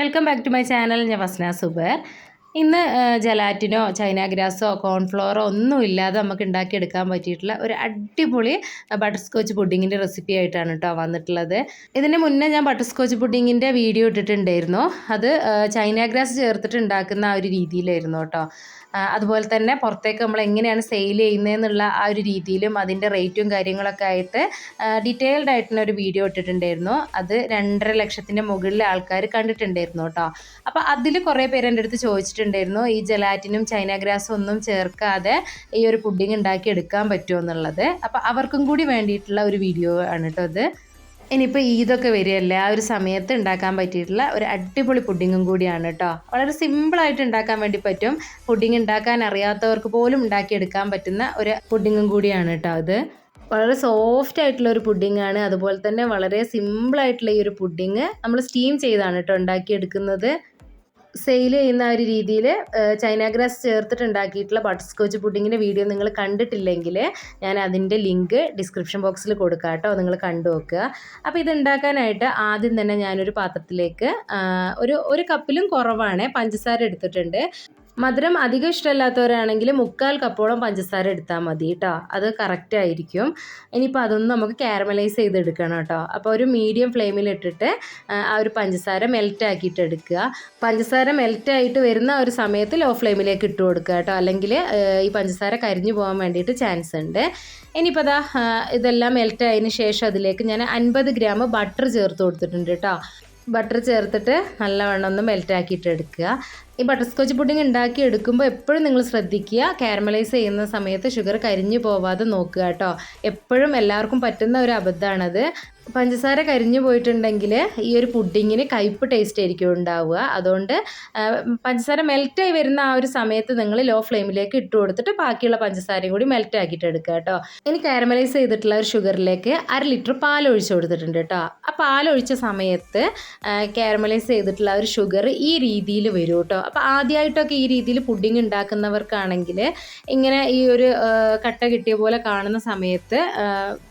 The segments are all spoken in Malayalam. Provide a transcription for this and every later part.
Welcome back to my channel ഞാൻ വസ്ന സുബർ. ഇന്ന് ജലാറ്റിനോ ചൈന ഗ്രാസോ കോൺഫ്ലോറോ ഒന്നും ഇല്ലാതെ നമുക്ക് ഉണ്ടാക്കിയെടുക്കാൻ പറ്റിയിട്ടുള്ള ഒരു അടിപൊളി ബട്ടർ സ്കോച്ച് പുഡിങ്ങിന്റെ റെസിപ്പി ആയിട്ടാണ് കേട്ടോ വന്നിട്ടുള്ളത്. ഇതിന് മുന്നേ ഞാൻ ബട്ടർ സ്കോച്ച് പുഡിങ്ങിന്റെ വീഡിയോ ഇട്ടിട്ടുണ്ടായിരുന്നു. അത് ചൈന ഗ്രാസ് ചേർത്തിട്ട് ഉണ്ടാക്കുന്ന ആ ഒരു രീതിയിലായിരുന്നു കേട്ടോ. അതുപോലെ തന്നെ പുറത്തേക്ക് നമ്മൾ എങ്ങനെയാണ് സെയിൽ ചെയ്യുന്നതെന്നുള്ള ആ ഒരു രീതിയിലും അതിന്റെ റേറ്റും കാര്യങ്ങളൊക്കെ ആയിട്ട് ഡീറ്റെയിൽഡ് ആയിട്ടുള്ള ഒരു വീഡിയോ ഇട്ടിട്ടുണ്ടായിരുന്നു. അത് രണ്ടര ലക്ഷത്തിന്റെ മുകളിൽ ആൾക്കാർ കണ്ടിട്ടുണ്ടായിരുന്നു കേട്ടോ. അപ്പോൾ അതിൽ കുറേ പേര് എന്റെ അടുത്ത് ചോദിച്ചിട്ടുണ്ടായിരുന്നു ഈ ജലാറ്റിനും ചൈന ഗ്രാസും ഒന്നും ചേർക്കാതെ ഈ ഒരു പുഡിങ് ഉണ്ടാക്കി എടുക്കാൻ പറ്റുമോ എന്നുള്ളത്. അപ്പോൾ അവർക്കും കൂടി വേണ്ടിയിട്ടുള്ള ഒരു വീഡിയോ ആണ് കേട്ടോ അത് ഇനിയിപ്പോൾ ഈദൊക്കെ വരികയല്ലേ? ആ ഒരു സമയത്ത് ഉണ്ടാക്കാൻ പറ്റിയിട്ടുള്ള ഒരു അടിപൊളി പുഡിങ്ങും കൂടിയാണ് കേട്ടോ വളരെ സിമ്പിളായിട്ട് ഉണ്ടാക്കാൻ വേണ്ടി പറ്റും. പുഡിങ് ഉണ്ടാക്കാൻ അറിയാത്തവർക്ക് പോലും ഉണ്ടാക്കിയെടുക്കാൻ പറ്റുന്ന ഒരു പുഡിങ്ങും കൂടിയാണ് കേട്ടോ അത് വളരെ സോഫ്റ്റ് ആയിട്ടുള്ള ഒരു പുഡിംഗ് ആണ്. അതുപോലെ തന്നെ വളരെ സിമ്പിൾ ആയിട്ടുള്ള ഈ ഒരു പുഡിങ് നമ്മൾ സ്റ്റീം ചെയ്താണ് കേട്ടോ ഉണ്ടാക്കിയെടുക്കുന്നത്. സെയിൽ ചെയ്യുന്ന ഒരു രീതിയിൽ ചൈന ഗ്രാസ് ബട്ടർ സ്കോച്ച് പുഡിങ്ങിന്റെ വീഡിയോ നിങ്ങൾ കണ്ടിട്ടില്ലെങ്കിൽ ഞാൻ അതിന്റെ ലിങ്ക് ഡിസ്ക്രിപ്ഷൻ ബോക്സിൽ കൊടുക്കാം കേട്ടോ. നിങ്ങൾ കണ്ടു നോക്കുക. അപ്പോൾ ഇത് ഉണ്ടാക്കാനായിട്ട് ആദ്യം തന്നെ ഞാനൊരു പാത്രത്തിലേക്ക് ഒരു ഒരു കപ്പിലും കുറവാണ്. പഞ്ചസാര എടുത്തിട്ടുണ്ട്. മധുരം അധികം ഇഷ്ടമല്ലാത്തവരാണെങ്കിൽ മുക്കാൽ കപ്പോളം പഞ്ചസാര എടുത്താൽ മതി കേട്ടോ അത് കറക്റ്റ് ആയിരിക്കും. ഇനിയിപ്പോൾ അതൊന്നും നമുക്ക് കാരമലൈസ് ചെയ്തെടുക്കണം കേട്ടോ അപ്പോൾ ഒരു മീഡിയം ഫ്ലെയിമിൽ ഇട്ടിട്ട് ആ, ഒരു പഞ്ചസാര മെൽറ്റ് ആക്കിയിട്ട് എടുക്കുക. പഞ്ചസാര മെൽറ്റ് ആയിട്ട് വരുന്ന ഒരു സമയത്ത് ലോ ഫ്ലെയിമിലേക്ക് ഇട്ട് കൊടുക്കുക കേട്ടോ അല്ലെങ്കിൽ ഈ പഞ്ചസാര കരിഞ്ഞു പോകാൻ വേണ്ടിയിട്ട് ചാൻസ് ഉണ്ട്. ഇനിയിപ്പോൾ അതാ ഇതെല്ലാം മെൽറ്റ് ആയതിനു ശേഷം അതിലേക്ക് ഞാൻ അൻപത് ഗ്രാം ബട്ടർ ചേർത്ത് കൊടുത്തിട്ടുണ്ട് കേട്ടോ ബട്ടർ ചേർത്തിട്ട് നല്ലവണ്ണം ഒന്ന് മെൽറ്റാക്കിയിട്ട് എടുക്കുക. ഈ ബട്ടർ സ്കോച്ച് പുഡിംഗ് ഉണ്ടാക്കി എടുക്കുമ്പോൾ എപ്പോഴും നിങ്ങൾ ശ്രദ്ധിക്കുക കാരമലൈസ് ചെയ്യുന്ന സമയത്ത് ഷുഗർ കരിഞ്ഞു പോവാതെ നോക്കുക കേട്ടോ. എപ്പോഴും എല്ലാവർക്കും പറ്റുന്ന ഒരു അബദ്ധമാണത്. പഞ്ചസാര കരിഞ്ഞു പോയിട്ടുണ്ടെങ്കിൽ ഈ ഒരു പുഡിങ്ങിന് കയ്പ്പ് ടേസ്റ്റ് ആയിരിക്കും ഉണ്ടാവുക. അതുകൊണ്ട് പഞ്ചസാര മെൽറ്റായി വരുന്ന ആ ഒരു സമയത്ത് നിങ്ങൾ ലോ ഫ്ലെയിമിലേക്ക് ഇട്ട് കൊടുത്തിട്ട് ബാക്കിയുള്ള പഞ്ചസാരയും കൂടി മെൽറ്റ് ആക്കിയിട്ട് എടുക്കുക കേട്ടോ. ഇനി കാരമലൈസ് ചെയ്തിട്ടുള്ള ഒരു ഷുഗറിലേക്ക് അര ലിറ്റർ പാൽ ഒഴിച്ചു കൊടുത്തിട്ടുണ്ട് കേട്ടോ. ആ പാൽ ഒഴിച്ച സമയത്ത് കാരമലൈസ് ചെയ്തിട്ടുള്ള ഒരു ഷുഗർ ഈ രീതിയിൽ വരും കേട്ടോ. അപ്പോൾ ആദ്യമായിട്ടൊക്കെ ഈ രീതിയിൽ പുഡിങ് ഉണ്ടാക്കുന്നവർക്കാണെങ്കിൽ ഇങ്ങനെ ഈ ഒരു കട്ട കിട്ടിയ പോലെ കാണുന്ന സമയത്ത്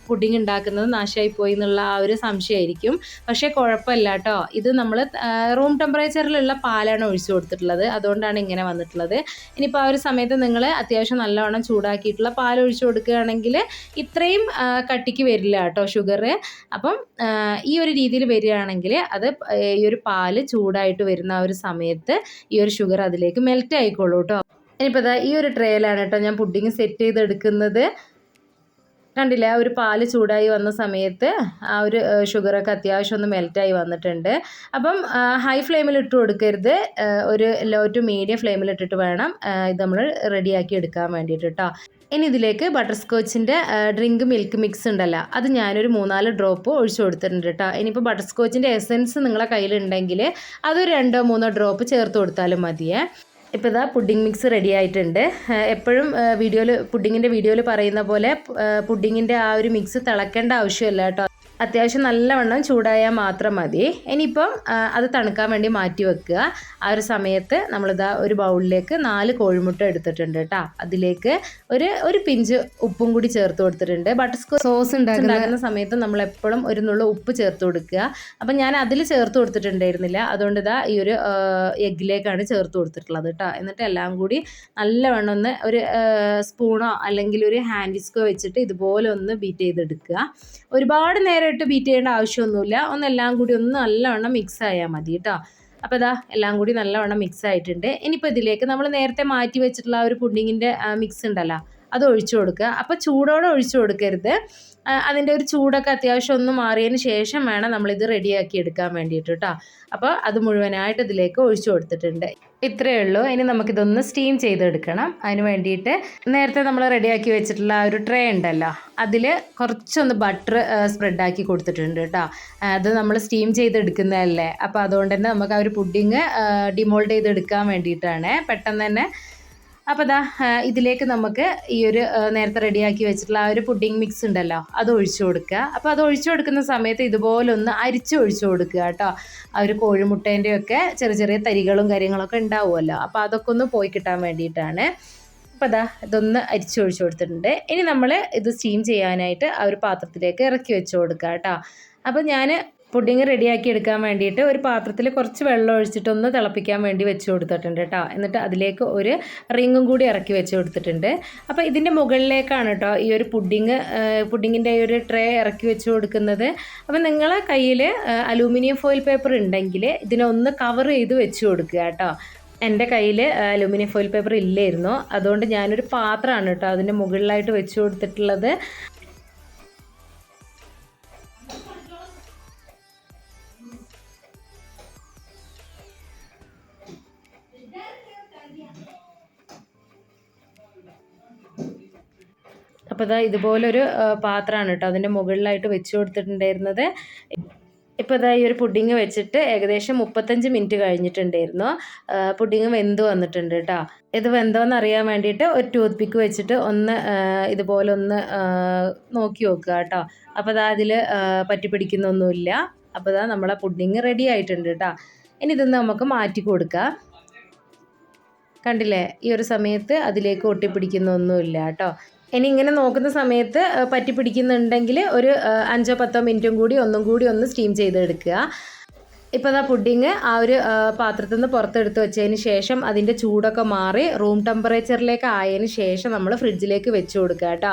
പുഡിങ് ഉണ്ടാക്കുന്നത് നാശമായി പോയി എന്നുള്ള ആ ഒരു സംശയമായിരിക്കും. പക്ഷേ കുഴപ്പമില്ല കേട്ടോ. ഇത് നമ്മൾ റൂം ടെമ്പറേച്ചറിലുള്ള പാലാണ് ഒഴിച്ചു കൊടുത്തിട്ടുള്ളത്. അതുകൊണ്ടാണ് ഇങ്ങനെ വന്നിട്ടുള്ളത്. ഇനിയിപ്പോൾ ആ ഒരു സമയത്ത് നിങ്ങൾ അത്യാവശ്യം നല്ലവണ്ണം ചൂടാക്കിയിട്ടുള്ള പാൽ ഒഴിച്ചു കൊടുക്കുകയാണെങ്കിൽ ഇത്രയും കട്ടിക്ക് വരില്ല കേട്ടോ ഷുഗർ അപ്പം ഈ ഒരു രീതിയിൽ വരികയാണെങ്കിൽ അത് ഈ ഒരു പാൽ ചൂടായിട്ട് വരുന്ന ആ ഒരു സമയത്ത് ഈ ഒരു ഷുഗർ അതിലേക്ക് മെൽറ്റ് ആയിക്കോളൂ കേട്ടോ. ഇനിയിപ്പോൾ ഈ ഒരു ട്രേയിലാണ് കേട്ടോ ഞാൻ പുഡിങ് സെറ്റ് ചെയ്തെടുക്കുന്നത്. കണ്ടില്ലേ ആ ഒരു പാൽ ചൂടായി വന്ന സമയത്ത് ആ ഒരു ഷുഗറൊക്കെ അത്യാവശ്യം ഒന്ന് മെൽറ്റായി വന്നിട്ടുണ്ട്. അപ്പം ഹൈ ഫ്ലെയിമിൽ ഇട്ട് കൊടുക്കരുത്. ഒരു ലോ ടു മീഡിയം ഫ്ലെയിമിൽ ഇട്ടിട്ട് വേണം ഇത് നമ്മൾ റെഡിയാക്കി എടുക്കാൻ വേണ്ടിയിട്ട് കേട്ടോ ഇനി ഇതിലേക്ക് ബട്ടർ സ്കോച്ചിന്റെ ഡ്രിങ്ക് മിൽക്ക് മിക്സ് ഉണ്ടല്ലോ അത് ഞാനൊരു മൂന്നാൽ ഡ്രോപ്പ് ഒഴിച്ചു കൊടുത്തിട്ടുണ്ട് കേട്ടോ ഇനിയിപ്പോൾ ബട്ടർ സ്കോച്ചിന്റെ എസൻസ് നിങ്ങളെ കയ്യിലുണ്ടെങ്കിൽ അതൊരു രണ്ടോ മൂന്നോ ഡ്രോപ്പ് ചേർത്ത് കൊടുത്താലും മതിയേ. ഇപ്പോൾ ഇതാ പുഡിംഗ് മിക്സ് റെഡി ആയിട്ടുണ്ട്. എപ്പോഴും വീഡിയോയിൽ പുഡിങ്ങിന്റെ വീഡിയോയിൽ പറയുന്ന പോലെ പുഡിങ്ങിന്റെ ആ ഒരു മിക്സ് തിളക്കേണ്ട ആവശ്യമില്ല കേട്ടോ. അത്യാവശ്യം നല്ലവണ്ണം ചൂടായാൽ മാത്രം മതി. ഇനിയിപ്പം അത് തണുക്കാൻ വേണ്ടി മാറ്റി വെക്കുക. ആ ഒരു സമയത്ത് നമ്മളിതാ ഒരു ബൗളിലേക്ക് നാല് കോഴിമുട്ട എടുത്തിട്ടുണ്ട് കേട്ടോ. അതിലേക്ക് ഒരു ഒരു പിഞ്ച് ഉപ്പും കൂടി ചേർത്ത് കൊടുത്തിട്ടുണ്ട്. ബട്ടർ സ്കോ സോസ് ഉണ്ടാക്കുന്ന സമയത്ത് നമ്മൾ എപ്പോഴും ഒരു നുള്ള ഉപ്പ് ചേർത്ത് കൊടുക്കുക. അപ്പം ഞാൻ അതിൽ ചേർത്ത് കൊടുത്തിട്ടുണ്ടായിരുന്നില്ല. അതുകൊണ്ട് ഇതാ ഈ ഒരു എഗ്ഗിലേക്കാണ് ചേർത്ത് കൊടുത്തിട്ടുള്ളത് കേട്ടോ. എന്നിട്ട് എല്ലാം കൂടി നല്ലവണ്ണം ഒന്ന് ഒരു സ്പൂണോ അല്ലെങ്കിൽ ഒരു ഹാൻഡ് വിസ്കോ വെച്ചിട്ട് ഇതുപോലെ ഒന്ന് ബീറ്റ് ചെയ്തെടുക്കുക. ഒരുപാട് നേരം ഇട്ട് ബീറ്റ് ചെയ്യേണ്ട ആവശ്യമൊന്നുമില്ല. ഒന്നെല്ലാം കൂടി ഒന്ന് നല്ലവണ്ണം മിക്സ് ആയാൽ മതി കേട്ടോ. അപ്പോൾ ഇതാ എല്ലാം കൂടി നല്ലവണ്ണം മിക്സ് ആയിട്ടുണ്ട്. ഇനിയിപ്പോൾ ഇതിലേക്ക് നമ്മൾ നേരത്തെ മാറ്റി വെച്ചിട്ടുള്ള ആ ഒരു പുഡിങ്ങിന്റെ മിക്സ് ഉണ്ടല്ലോ. അത് ഒഴിച്ചു കൊടുക്കുക. അപ്പോൾ ചൂടോടെ ഒഴിച്ചു കൊടുക്കരുത്. അതിന്റെ ഒരു ചൂടൊക്കെ അത്യാവശ്യം ഒന്ന് മാറിയതിന് ശേഷം വേണം നമ്മളിത് റെഡിയാക്കി എടുക്കാൻ വേണ്ടിയിട്ട് കേട്ടോ അപ്പോൾ അത് മുഴുവനായിട്ട് ഇതിലേക്ക് ഒഴിച്ചു കൊടുത്തിട്ടുണ്ട്. ഇത്രയേ ഉള്ളൂ. ഇനി നമുക്കിതൊന്ന് സ്റ്റീം ചെയ്തെടുക്കണം. അതിന് വേണ്ടിയിട്ട് നേരത്തെ നമ്മൾ റെഡിയാക്കി വെച്ചിട്ടുള്ള ഒരു ട്രേ ഉണ്ടല്ലോ അതിൽ കുറച്ചൊന്ന് ബട്ടർ സ്പ്രെഡാക്കി കൊടുത്തിട്ടുണ്ട് കേട്ടോ അത് നമ്മൾ സ്റ്റീം ചെയ്തെടുക്കുന്നതല്ലേ? അപ്പോൾ അതുകൊണ്ട് തന്നെ നമുക്ക് ആ ഒരു പുഡിങ് ഡിമോൾഡ് ചെയ്തെടുക്കാൻ വേണ്ടിയിട്ടാണ് പെട്ടെന്ന് തന്നെ അപ്പോൾ ദാ ഇതിലേക്ക് നമുക്ക് ഈ ഒരു നേരത്തെ റെഡിയാക്കി വെച്ചിട്ടുള്ള ആ ഒരു പുഡിംഗ് മിക്സ് ഉണ്ടല്ലോ അത് ഒഴിച്ചു കൊടുക്കുക. അപ്പോൾ അത് ഒഴിച്ചു കൊടുക്കുന്ന സമയത്ത് ഇതുപോലെ ഒന്ന് അരിച്ച് ഒഴിച്ചു കൊടുക്കുക കേട്ടോ. ആ ഒരു കോഴിമുട്ടേന്റെ ഒക്കെ ചെറിയ ചെറിയ തരികളും കാര്യങ്ങളൊക്കെ ഉണ്ടാവുമല്ലോ. അപ്പോൾ അതൊക്കെ ഒന്ന് പോയി കിട്ടാൻ വേണ്ടിയിട്ടാണ്. അപ്പോൾ അതാ ഇതൊന്ന് അരിച്ചു ഒഴിച്ചു കൊടുത്തിട്ടുണ്ട്. ഇനി നമ്മൾ ഇത് സ്റ്റീം ചെയ്യാനായിട്ട് ആ ഒരു പാത്രത്തിലേക്ക് ഇറക്കി വെച്ച് കൊടുക്കുക കേട്ടോ. അപ്പോൾ ഞാൻ പുഡിങ് റെഡിയാക്കി എടുക്കാൻ വേണ്ടിയിട്ട് ഒരു പാത്രത്തിൽ കുറച്ച് വെള്ളം ഒഴിച്ചിട്ടൊന്ന് തിളപ്പിക്കാൻ വേണ്ടി വെച്ച് കൊടുത്തിട്ടുണ്ട് കേട്ടോ. എന്നിട്ട് അതിലേക്ക് ഒരു റിങ്ങും കൂടി ഇറക്കി വെച്ച് കൊടുത്തിട്ടുണ്ട്. അപ്പോൾ ഇതിന്റെ മുകളിലേക്കാണ് കേട്ടോ ഈ ഒരു പുഡിങ് പുഡിങ്ങിന്റെ ഈ ഒരു ട്രേ ഇറക്കി വെച്ച് കൊടുക്കുന്നത്. അപ്പോൾ നിങ്ങളെ കയ്യിൽ അലൂമിനിയം ഫോയിൽ പേപ്പർ ഉണ്ടെങ്കിൽ ഇതിനൊന്ന് കവർ ചെയ്ത് വെച്ച് കൊടുക്കുക കേട്ടോ. എന്റെ കയ്യിൽ അലൂമിനിയം ഫോയിൽ പേപ്പർ ഇല്ലായിരുന്നു. അതുകൊണ്ട് ഞാനൊരു പാത്രമാണ് കേട്ടോ അതിന്റെ മുകളിലായിട്ട് വെച്ച് കൊടുത്തിട്ടുള്ളത്. അപ്പോൾ ഇതാ ഇതുപോലൊരു പാത്രമാണ് കേട്ടോ അതിന്റെ മുകളിലായിട്ട് വെച്ച് കൊടുത്തിട്ടുണ്ടായിരുന്നത്. ഇപ്പോൾ ഇതാ ഈ ഒരു പുഡിങ് വെച്ചിട്ട് ഏകദേശം മുപ്പത്തഞ്ച് മിനിറ്റ് കഴിഞ്ഞിട്ടുണ്ടായിരുന്നു. പുഡിങ് വെന്ത് വന്നിട്ടുണ്ട് കേട്ടോ. ഇത് വെന്തോന്ന് അറിയാൻ വേണ്ടിയിട്ട് ഒരു ടൂത്ത് പിക്ക് വെച്ചിട്ട് ഒന്ന് ഇതുപോലെ ഒന്ന് നോക്കി നോക്കുക കേട്ടോ. അപ്പോൾ ഇതാ അതിൽ പറ്റി പിടിക്കുന്നൊന്നുമില്ല അപ്പോൾ ഇതാ നമ്മളെ പുഡിങ് റെഡി ആയിട്ടുണ്ട് കേട്ടോ. ഇനി ഇതൊന്ന് നമുക്ക് മാറ്റി കൊടുക്കാം. കണ്ടില്ലേ? ഈ ഒരു സമയത്ത് അതിലേക്ക് ഒട്ടിപ്പിടിക്കുന്നൊന്നുമില്ല കേട്ടോ. ഇനി ഇങ്ങനെ നോക്കുന്ന സമയത്ത് പറ്റി പിടിക്കുന്നുണ്ടെങ്കിൽ ഒരു അഞ്ചോ പത്തോ മിനിറ്റും കൂടി ഒന്നും കൂടി ഒന്ന് സ്റ്റീം ചെയ്തെടുക്കുക. ഇപ്പോൾ അതാ പുഡിങ് ആ ഒരു പാത്രത്തിൽ നിന്ന് പുറത്തെടുത്ത് വെച്ചതിന് ശേഷം അതിന്റെ ചൂടൊക്കെ മാറി റൂം ടെമ്പറേച്ചറിലേക്ക് ആയതിന് ശേഷം നമ്മൾ ഫ്രിഡ്ജിലേക്ക് വെച്ച് കൊടുക്കുക കേട്ടോ.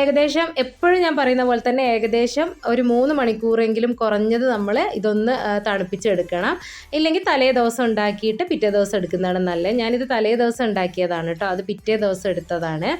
ഏകദേശം എപ്പോഴും ഞാൻ പറയുന്ന പോലെ തന്നെ ഏകദേശം ഒരു മൂന്ന് മണിക്കൂറെങ്കിലും കുറഞ്ഞത് നമ്മൾ ഇതൊന്ന് തണുപ്പിച്ചെടുക്കണം. ഇല്ലെങ്കിൽ തലേ ദിവസം ഉണ്ടാക്കിയിട്ട് പിറ്റേ ദിവസം എടുക്കുന്നതാണ് നല്ലത്. ഞാനിത് തലേ ദിവസം ഉണ്ടാക്കിയതാണ് കേട്ടോ. അത് പിറ്റേ ദിവസം എടുത്തതാണ്.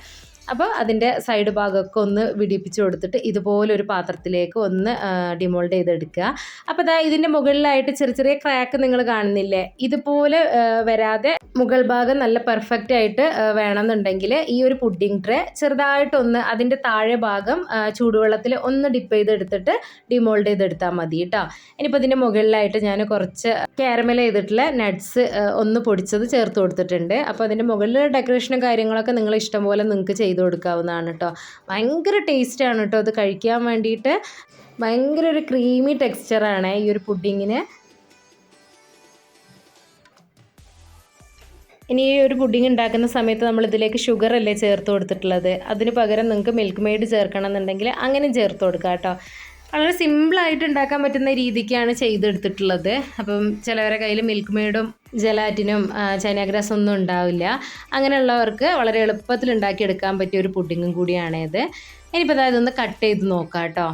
അപ്പോൾ അതിന്റെ സൈഡ് ഭാഗമൊക്കെ ഒന്ന് വിടിപ്പിച്ച് കൊടുത്തിട്ട് ഇതുപോലൊരു പാത്രത്തിലേക്ക് ഒന്ന് ഡിമോൾഡ് ചെയ്തെടുക്കുക. അപ്പോൾ ദാ ഇതിന്റെ മുകളിലായിട്ട് ചെറിയ ചെറിയ ക്രാക്ക് നിങ്ങൾ കാണുന്നില്ലേ? ഇതുപോലെ വരാതെ മുകൾ ഭാഗം നല്ല പെർഫെക്റ്റ് ആയിട്ട് വേണമെന്നുണ്ടെങ്കിൽ ഈ ഒരു പുഡിംഗ് ട്രേ ചെറുതായിട്ടൊന്ന് അതിന്റെ താഴെ ഭാഗം ചൂടുവെള്ളത്തിൽ ഒന്ന് ഡിപ്പ് ചെയ്തെടുത്തിട്ട് ഡിമോൾഡ് ചെയ്തെടുത്താൽ മതി കേട്ടോ ഇനിയിപ്പോൾ ഇതിന്റെ മുകളിലായിട്ട് ഞാൻ കുറച്ച് കാരമൽ ചെയ്തിട്ടുള്ള നട്ട്സ് ഒന്ന് പൊടിച്ചത് ചേർത്ത് കൊടുത്തിട്ടുണ്ട്. അപ്പോൾ അതിന്റെ മുകളിൽ ഡെക്കറേഷനും കാര്യങ്ങളൊക്കെ നിങ്ങൾ ഇഷ്ടം പോലെ നിങ്ങൾക്ക് ചെയ്ത് കൊടുക്കാവുന്നതാണ് കേട്ടോ. ഭയങ്കര ടേസ്റ്റാണ് കേട്ടോ അത് കഴിക്കാൻ വേണ്ടിയിട്ട്. ഭയങ്കര ഒരു ക്രീമി ടെക്സ്ചറാണ് ഈ ഒരു പുഡിങ്ങിന്. ഇനി ഈ ഒരു പുഡിംഗ് ഉണ്ടാക്കുന്ന സമയത്ത് നമ്മൾ ഇതിലേക്ക് ഷുഗർ അല്ലേ ചേർത്ത് കൊടുത്തിട്ടുള്ളത്? അതിന് പകരം നിങ്ങൾക്ക് മിൽക്ക് മെയ്ഡ് ചേർക്കണം എന്നുണ്ടെങ്കിൽ അങ്ങനെ ചേർത്ത് കൊടുക്കാം കേട്ടോ. വളരെ സിമ്പിളായിട്ട് ഉണ്ടാക്കാൻ പറ്റുന്ന രീതിക്കാണ് ചെയ്തെടുത്തിട്ടുള്ളത്. അപ്പം ചിലവരുടെ കയ്യിൽ മിൽക്ക് മെയ്ഡും ജലാറ്റിനും ചൈനാഗ്രാസ് ഒന്നും ഉണ്ടാവില്ല. അങ്ങനെയുള്ളവർക്ക് വളരെ എളുപ്പത്തിൽ ഉണ്ടാക്കിയെടുക്കാൻ പറ്റിയ ഒരു പുഡിങ്ങും കൂടിയാണേത് ഇനിയിപ്പോൾ അതായത് ഒന്ന് കട്ട് ചെയ്ത് നോക്കാം കേട്ടോ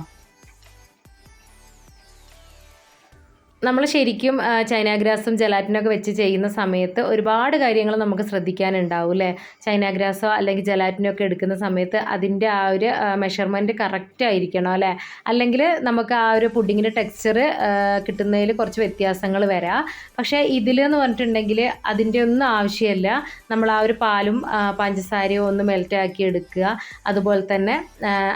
നമ്മൾ ശരിക്കും ചൈനാഗ്രാസും ജലാറ്റിനൊക്കെ വെച്ച് ചെയ്യുന്ന സമയത്ത് ഒരുപാട് കാര്യങ്ങൾ നമുക്ക് ശ്രദ്ധിക്കാനുണ്ടാവും അല്ലേ ചൈനാഗ്രാസോ അല്ലെങ്കിൽ ജലാറ്റിനോ ഒക്കെ എടുക്കുന്ന സമയത്ത് അതിന്റെ ആ ഒരു മെഷർമെന്റ് കറക്റ്റ് ആയിരിക്കണം അല്ലേ അല്ലെങ്കിൽ നമുക്ക് ആ ഒരു പുഡിങ്ങിന്റെ ടെക്സ്ചർ കിട്ടുന്നതിൽ കുറച്ച് വ്യത്യാസങ്ങൾ വരാം. പക്ഷേ ഇതിലെന്ന് പറഞ്ഞിട്ടുണ്ടെങ്കിൽ അതിന്റെ ഒന്നും ആവശ്യമില്ല നമ്മൾ ആ ഒരു പാലും പഞ്ചസാരയും ഒന്ന് മെൽറ്റാക്കി എടുക്കുക. അതുപോലെ തന്നെ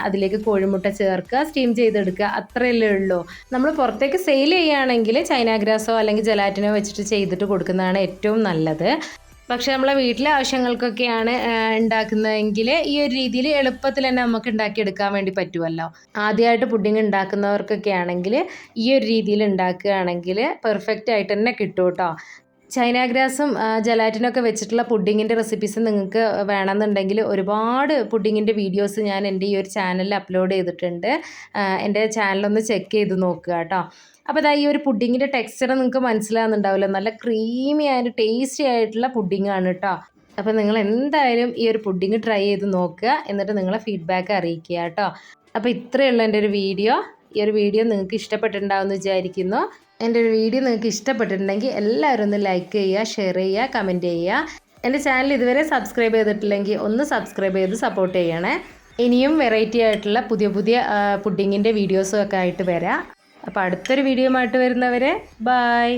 അതിലേക്ക് കോഴിമുട്ട ചേർക്കുക സ്റ്റീം ചെയ്തെടുക്കുക. അത്രയല്ലേ ഉള്ളൂ. നമ്മൾ പുറത്തേക്ക് സെയിൽ ചെയ്യുകയാണെങ്കിൽ ചൈന ഗ്രാസോ അല്ലെങ്കിൽ ജലാറ്റിനോ വെച്ചിട്ട് ചെയ്തിട്ട് കൊടുക്കുന്നതാണ് ഏറ്റവും നല്ലത്. പക്ഷെ നമ്മളെ വീട്ടിലെ ആവശ്യങ്ങൾക്കൊക്കെയാണ് ഉണ്ടാക്കുന്നതെങ്കിൽ ഈ ഒരു രീതിയിൽ എളുപ്പത്തിൽ തന്നെ നമുക്ക് ഉണ്ടാക്കിയെടുക്കാൻ വേണ്ടി പറ്റുമല്ലോ. ആദ്യമായിട്ട് പുഡിങ് ഉണ്ടാക്കുന്നവർക്കൊക്കെ ആണെങ്കിൽ ഈ ഒരു രീതിയിൽ ഉണ്ടാക്കുകയാണെങ്കിൽ പെർഫെക്റ്റ് ആയിട്ട് തന്നെ കിട്ടും കേട്ടോ. ചൈന ഗ്രാസും ജലാറ്റിനൊക്കെ വെച്ചിട്ടുള്ള പുഡിങ്ങിന്റെ റെസിപ്പീസ് നിങ്ങൾക്ക് വേണമെന്നുണ്ടെങ്കിൽ ഒരുപാട് പുഡിങ്ങിന്റെ വീഡിയോസ് ഞാൻ എന്റെ ഈ ഒരു ചാനലിൽ അപ്ലോഡ് ചെയ്തിട്ടുണ്ട്. എന്റെ ചാനലൊന്ന് ചെക്ക് ചെയ്ത് നോക്കുക കേട്ടോ. അപ്പോൾ അതായത് ഈ ഒരു പുഡിങ്ങിന്റെ ടെക്സ്ചർ നിങ്ങൾക്ക് മനസ്സിലാകുന്നുണ്ടാവില്ല. നല്ല ക്രീമി ആയിട്ട് ടേസ്റ്റി ആയിട്ടുള്ള പുഡിങ്ങാണ് കേട്ടോ. അപ്പോൾ നിങ്ങൾ എന്തായാലും ഈ ഒരു പുഡിങ് ട്രൈ ചെയ്ത് നോക്കുക. എന്നിട്ട് നിങ്ങളെ ഫീഡ്ബാക്ക് അറിയിക്കുക കേട്ടോ. അപ്പോൾ ഇത്രയുള്ള എന്റെ ഒരു വീഡിയോ ഈ ഒരു വീഡിയോ നിങ്ങൾക്ക് ഇഷ്ടപ്പെട്ടിട്ടുണ്ടാവുമെന്ന് വിചാരിക്കുന്നു. എന്റെ ഒരു വീഡിയോ നിങ്ങൾക്ക് ഇഷ്ടപ്പെട്ടിട്ടുണ്ടെങ്കിൽ എല്ലാവരും ഒന്ന് ലൈക്ക് ചെയ്യുക ഷെയർ ചെയ്യുക കമന്റ് ചെയ്യുക. എന്റെ ചാനൽ ഇതുവരെ സബ്സ്ക്രൈബ് ചെയ്തിട്ടില്ലെങ്കിൽ ഒന്ന് സബ്സ്ക്രൈബ് ചെയ്ത് സപ്പോർട്ട് ചെയ്യണേ. ഇനിയും വെറൈറ്റി ആയിട്ടുള്ള പുതിയ പുതിയ പുഡിങ്ങിന്റെ വീഡിയോസും ഒക്കെ ആയിട്ട് വരാം. അപ്പോൾ അടുത്തൊരു വീഡിയോ ആയിട്ട് വരുന്നവരെ ബായ്